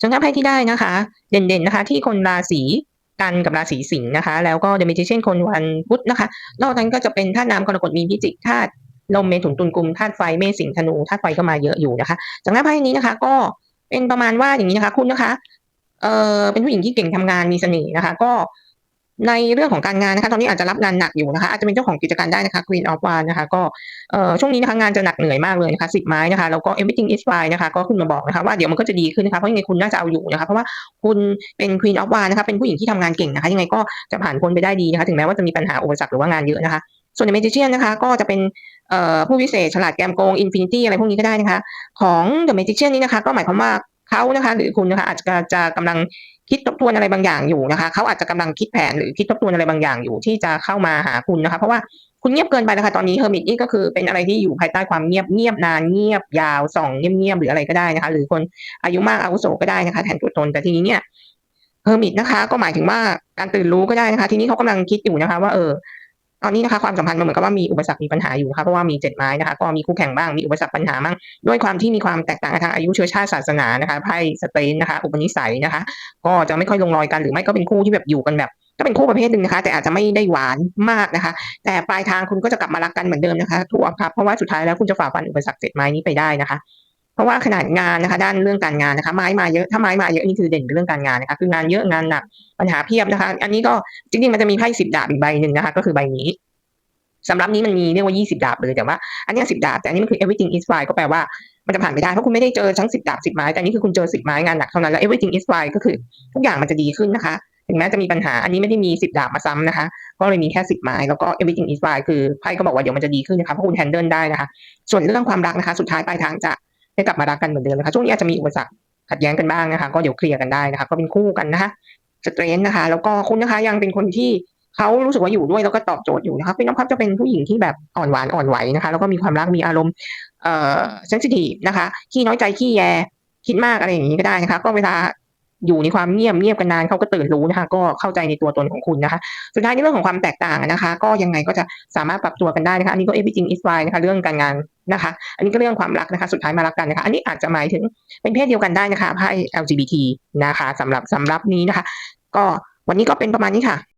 ส่วนถ้าไพ่ที่ได้นะคะ เด่นๆนะคะ ที่คนราศีกันกับราศีสิงห์นะคะ แล้วก็เดมิเชนคนวันพุธนะคะ นอกนั้นก็จะเป็นธาตุน้ำกรกฎมีพิจิกธาตุลมเมถุนตุลกุมธาตุไฟเมษสิงห์ธนูธาตุไฟก็มาเยอะอยู่นะคะจากนั้นไพ่นี้นะคะ ก็เป็นประมาณว่าอย่างนี้นะคะ คุณนะคะ เออเป็นผู้หญิงที่เก่งทำงานมีเสน่ห์นะคะ ก็ ในเรื่องของการงานนะคะตอนนี้อาจจะรับงานหนักอยู่นะคะอาจจะเป็นเจ้าของกิจการได้นะคะ Queen of w a n นะคะก็เอ่อช่วงนี้นะคะงานจะหนักเหนื่อยมากเลยนะคะสิบไม้นะคะแล้วก็ everything is fine นะคะก็ขึ้นมาบอกนะคะว่าเดี๋ยวมันก็จะดีขึ้นนะคะเพราะยังไงคุณน่าจะเอาอยู่นะคะเพราะว่าคุณเป็น Queen of w a n นะคะเป็นผู้หญิงที่ทำงานเก่งนะคะยังไงก็จะผ่านพ้นไปได้ดีนะคะถึงแม้ว่าจะมีปัญหาอุปสรรคหรือว่างานเยอะนะคะส่วนใน Magician นนะคะก็จะเป็นผู้วิเศษฉลาดแกมโกง Infinity อะไรพวกนี้ก็ได้นะคะ ของ The Magician นี้นะคะ ก็หมายความว่าเขานะคะ หรือคุณนะคะอาจจะจะกำลัง คิดทบทวนอะไรบางอย่างอยู่นะคะเขาอาจจะกำลังคิดแผนหรือคิดทบทวนอะไรบางอย่างอยู่ ที่จะเข้ามาหาคุณนะคะ เพราะว่าคุณเงียบเกินไปนะคะตอนนี้เฮอร์มิตนี่ก็คือเป็นอะไรที่อยู่ภายใต้ความเงียบเงียบนานเงียบยาวส่องเงียบๆหรืออะไรก็ได้นะคะ หรือคนอายุมากอาวุโสก็ได้นะคะแทนตัวตนแต่ทีนี้เนี่ยเฮอร์มิตนะคะ ก็หมายถึงว่าการตื่นรู้ก็ได้นะคะ ทีนี้เขากำลังคิดอยู่นะคะ ว่าเออ ตอนนี้นะคะความสัมพันธ์มันเหมือนกับว่ามีอุปสรรคมีปัญหาอยู่นะคะเพราะว่ามีเจ็ดไม้นะคะ ก็มีคู่แข่งบ้างมีอุปสรรคปัญหาบ้างด้วยความที่มีความแตกต่างทางอายุเชื้อชาติศาสนานะคะไพ่สเตนนะคะ อุปนิสัยนะคะ ก็จะไม่ค่อยลงรอยกันหรือไม่ก็เป็นคู่ที่แบบอยู่กันแบบก็เป็นคู่ประเภทหนึ่งนะคะ แต่อาจจะไม่ได้หวานมากนะคะ แต่ปลายทางคุณก็จะกลับมารักกันเหมือนเดิมนะคะถูกครับเพราะว่าสุดท้ายแล้วคุณจะฝ่าฟันอุปสรรคเจ็ดไม้นี้ไปได้นะคะ เพราะว่าขนาดงานนะคะ ด้านเรื่องการงานนะคะ ไม้มาเยอะถ้าไม้มาเยอะนี่คือเด่นเรื่องการงานนะคะ คืองานเยอะงานหนักปัญหาเพียบนะคะ อันนี้ก็จริงๆมันจะมีไพ่สิบดาบอีกใบหนึ่งนะคะ ก็คือใบนี้สำหรับนี้มันมีเรียกว่ายี่สิบดาบเลยแต่ว่าอันนี้สิบดาบ แต่อันนี้มันคือ everything is fine ก็แปลว่ามันจะผ่านไปได้ เพราะคุณไม่ได้เจอทั้งสิบดาบสิบไม้ แต่อันนี้คือคุณเจอสิบไม้งานหนักเท่านั้นแล้ว everything is fine ก็คือทุกอย่างมันจะดีขึ้นนะคะ ถึงแม้จะมีปัญหา อันนี้ไม่ได้มีสิบดาบมาซ้ำนะคะ ก็เลยมีแค่สิบไม้ แล้วก็ everything is fine คือไพ่ก็บอกว่าเดี๋ยวมันจะดีขึ้นนะคะ เพราะคุณ handle ได้นะคะ ส่วนเรื่องความรักนะคะ สุดท้ายปลายทางจะ ให้กลับมารักกันเหมือนเดิมนะคะช่วงนี้อาจจะมีอุปสรรคขัดแย้งกันบ้างนะคะ ก็เดี๋ยวเคลียร์กันได้นะคะ ก็เป็นคู่กันนะคะสเตรนนะคะ แล้วก็คุณนะคะยังเป็นคนที่เขารู้สึกว่าอยู่ด้วยแล้วก็ตอบโจทย์อยู่นะคะพี่น้องครับจะเป็นผู้หญิงที่แบบอ่อนหวานอ่อนไหวนะคะ แล้วก็มีความรักมีอารมณ์เอ่อเซนซิทีฟนะคะขี้น้อยใจขี้แยคิดมากอะไรอย่างนี้ก็ได้นะคะ ก็เวลา อยู่ในความเงียบเงียบกันนานเขาก็ตื่นรู้นะคะ ก็เข้าใจในตัวตนของคุณนะคะ สุดท้ายในเรื่องของความแตกต่างนะคะ ก็ยังไงก็จะสามารถปรับตัวกันได้นะคะอันนี้ก็เอพิจิงอิสไวนะคะ เรื่องการงานนะคะ อันนี้ก็เรื่องความรักนะคะ สุดท้ายมารักกันนะคะ อันนี้อาจจะหมายถึงเป็นเพศเดียวกันได้นะคะไพ่ LGBT นะคะสำหรับสำหรับนี้นะคะ ก็วันนี้ก็เป็นประมาณนี้ค่ะ